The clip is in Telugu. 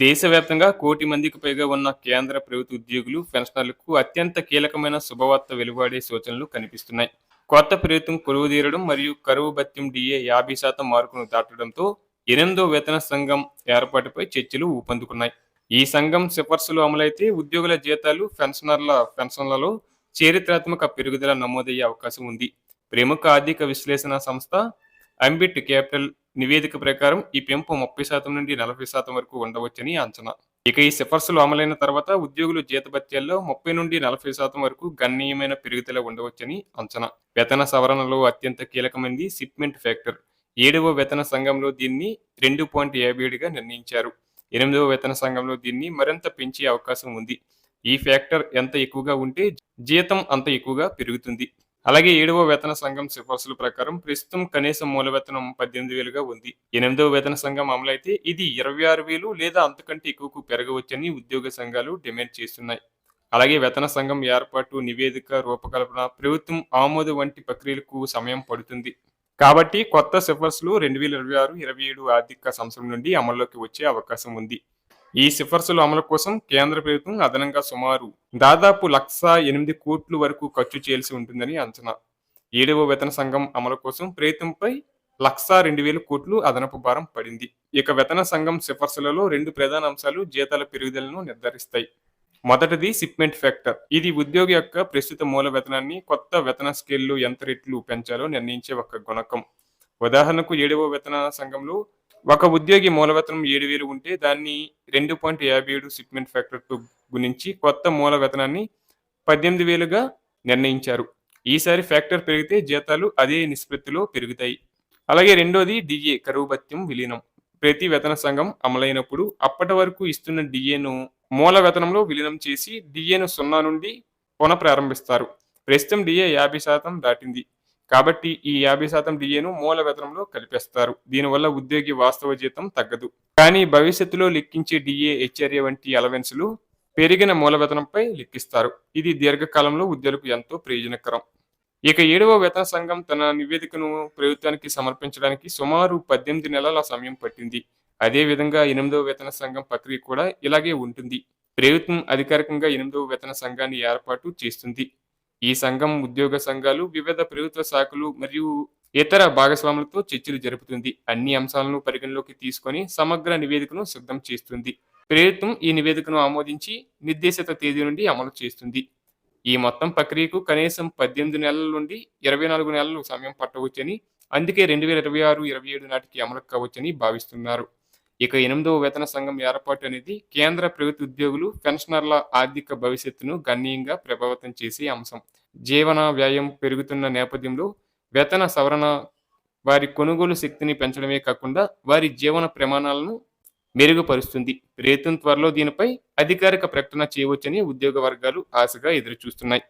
దేశవ్యాప్తంగా కోటి మందికి పైగా ఉన్న కేంద్ర ప్రభుత్వ ఉద్యోగులు పెన్షనర్లకు అత్యంత కీలకమైన శుభవార్త వెలువడే సూచనలు కనిపిస్తున్నాయి. కొత్త ప్రభుత్వం కొలువు తీరడం మరియు కరువు భత్యం డిఏ యాభై శాతం మార్కును దాటడంతో ఎనిమిదో వేతన సంఘం ఏర్పాటుపై చర్చలు ఊపందుకున్నాయి. ఈ సంఘం సిఫార్సులు అమలైతే ఉద్యోగుల జీతాలు పెన్షనర్ల పెన్షన్లలో చారిత్రాత్మక పెరుగుదల నమోదయ్యే అవకాశం ఉంది. ప్రముఖ ఆర్థిక విశ్లేషణ సంస్థ అంబిట్ క్యాపిటల్ నివేదిక ప్రకారం ఈ పెంపు ముప్పై శాతం నుండి నలభై శాతం వరకు ఉండవచ్చని అంచనా. ఇక ఈ సిఫార్సులు అమలైన తర్వాత ఉద్యోగులు జీతభత్యాల్లో ముప్పై నుండి నలభై శాతం వరకు గణనీయమైన పెరుగుదల ఉండవచ్చని అంచనా. వేతన సవరణలో అత్యంత కీలకమైనది షిప్మెంట్ ఫ్యాక్టర్. ఏడవ వేతన సంఘంలో దీన్ని రెండు పాయింట్ యాభై ఏడుగా నిర్ణయించారు. ఎనిమిదవ వేతన సంఘంలో దీన్ని మరింత పెంచే అవకాశం ఉంది. ఈ ఫ్యాక్టర్ ఎంత ఎక్కువగా ఉంటే జీతం అంత ఎక్కువగా పెరుగుతుంది. అలాగే ఏడవ వేతన సంఘం సిఫార్సుల ప్రకారం ప్రస్తుతం కనీస మూల వేతనం పద్దెనిమిది వేలుగా ఉంది. ఎనిమిదవ వేతన సంఘం అమలైతే ఇది ఇరవై ఆరు వేలు లేదా అంతకంటే ఎక్కువకు పెరగవచ్చని ఉద్యోగ సంఘాలు డిమాండ్ చేస్తున్నాయి. అలాగే వేతన సంఘం ఏర్పాటు నివేదిక రూపకల్పన ప్రభుత్వం ఆమోద వంటి ప్రక్రియలకు సమయం పడుతుంది. కాబట్టి కొత్త సిఫార్సులు రెండు వేల ఇరవై ఆరు ఇరవై ఏడు ఆర్థిక సంవత్సరం నుండి అమల్లోకి వచ్చే అవకాశం ఉంది. ఈ సిఫార్సుల అమలు కోసం కేంద్ర ప్రభుత్వం అదనంగా సుమారు దాదాపు లక్ష ఎనిమిది కోట్ల వరకు ఖర్చు చేయాల్సి ఉంటుందని అంచనా. ఏడవ వేతన సంఘం అమలు కోసం ప్రయత్నంపై లక్ష రెండు వేల కోట్లు అదనపు భారం పడింది. ఇక వేతన సంఘం సిఫార్సులలో రెండు ప్రధాన అంశాలు జీతాల పెరుగుదలను నిర్ధారిస్తాయి. మొదటిది సిప్మెంట్ ఫ్యాక్టర్. ఇది ఉద్యోగి యొక్క ప్రస్తుత మూల వేతనాన్ని కొత్త వేతన స్కేల్లో ఎంత రెట్లు పెంచాలో నిర్ణయించే ఒక గుణకం. ఉదాహరణకు ఏడవ వేతన సంఘంలో ఒక ఉద్యోగి మూలవేతనం ఏడు వేలు ఉంటే దాన్ని రెండు పాయింట్ యాభై ఏడు షిప్మెంట్ ఫ్యాక్టర్తో గుణించి కొత్త మూల వేతనాన్ని పద్దెనిమిది వేలుగా నిర్ణయించారు. ఈసారి ఫ్యాక్టర్ పెరిగితే జీతాలు అదే నిష్పత్తిలో పెరుగుతాయి. అలాగే రెండోది డిఏ కరువు భత్యం విలీనం. ప్రతి వేతన సంఘం అమలైనప్పుడు అప్పటి వరకు ఇస్తున్న డిఏను మూల వేతనంలో విలీనం చేసి డిఏను సున్నా నుండి పునః ప్రారంభిస్తారు ప్రస్తుతం డిఏ యాభై శాతం దాటింది. కాబట్టి ఈ యాభై శాతం డిఏను మూల వేతనంలో కలిపేస్తారు. దీనివల్ల ఉద్యోగి వాస్తవ జీతం తగ్గదు. కానీ భవిష్యత్తులో లెక్కించే డిఏ హెచ్ఆర్ఏ వంటి అలవెన్సులు పెరిగిన మూల వేతనంపై లెక్కిస్తారు. ఇది దీర్ఘకాలంలో ఉద్యోగులకు ఎంతో ప్రయోజనకరం. ఇక ఏడవ వేతన సంఘం తన నివేదికను ప్రభుత్వానికి సమర్పించడానికి సుమారు పద్దెనిమిది నెలల సమయం పట్టింది. అదే విధంగా ఎనిమిదవ వేతన సంఘం ప్రక్రియ కూడా ఇలాగే ఉంటుంది. ప్రభుత్వం అధికారికంగా ఎనిమిదవ వేతన సంఘాన్ని ఏర్పాటు చేస్తుంది. ఈ సంఘం ఉద్యోగ సంఘాలు వివిధ ప్రభుత్వ శాఖలు మరియు ఇతర భాగస్వాములతో చర్చలు జరుపుతుంది. అన్ని అంశాలను పరిగణలోకి తీసుకొని సమగ్ర నివేదికను సిద్ధం చేస్తుంది. ప్రభుత్వం ఈ నివేదికను ఆమోదించి నిర్దేశిత తేదీ నుండి అమలు చేస్తుంది. ఈ మొత్తం ప్రక్రియకు కనీసం పద్దెనిమిది నెలల నుండి ఇరవై నాలుగు నెలలు సమయం పట్టవచ్చని అందుకే రెండు వేల ఇరవై ఆరు ఇరవై ఏడు నాటికి అమలు కావచ్చని భావిస్తున్నారు. ఇక ఎనిమిదవ వేతన సంఘం ఏర్పాటు అనేది కేంద్ర ప్రభుత్వ ఉద్యోగులు పెన్షనర్ల ఆర్థిక భవిష్యత్తును గణనీయంగా ప్రభావితం చేసే అంశం. జీవన వ్యయం పెరుగుతున్న నేపథ్యంలో వేతన సవరణ వారి కొనుగోలు శక్తిని పెంచడమే కాకుండా వారి జీవన ప్రమాణాలను మెరుగుపరుస్తుంది. ప్రయత్నం త్వరలో దీనిపై అధికారిక ప్రకటన చేయవచ్చని ఉద్యోగ వర్గాలు ఆశగా ఎదురుచూస్తున్నాయి.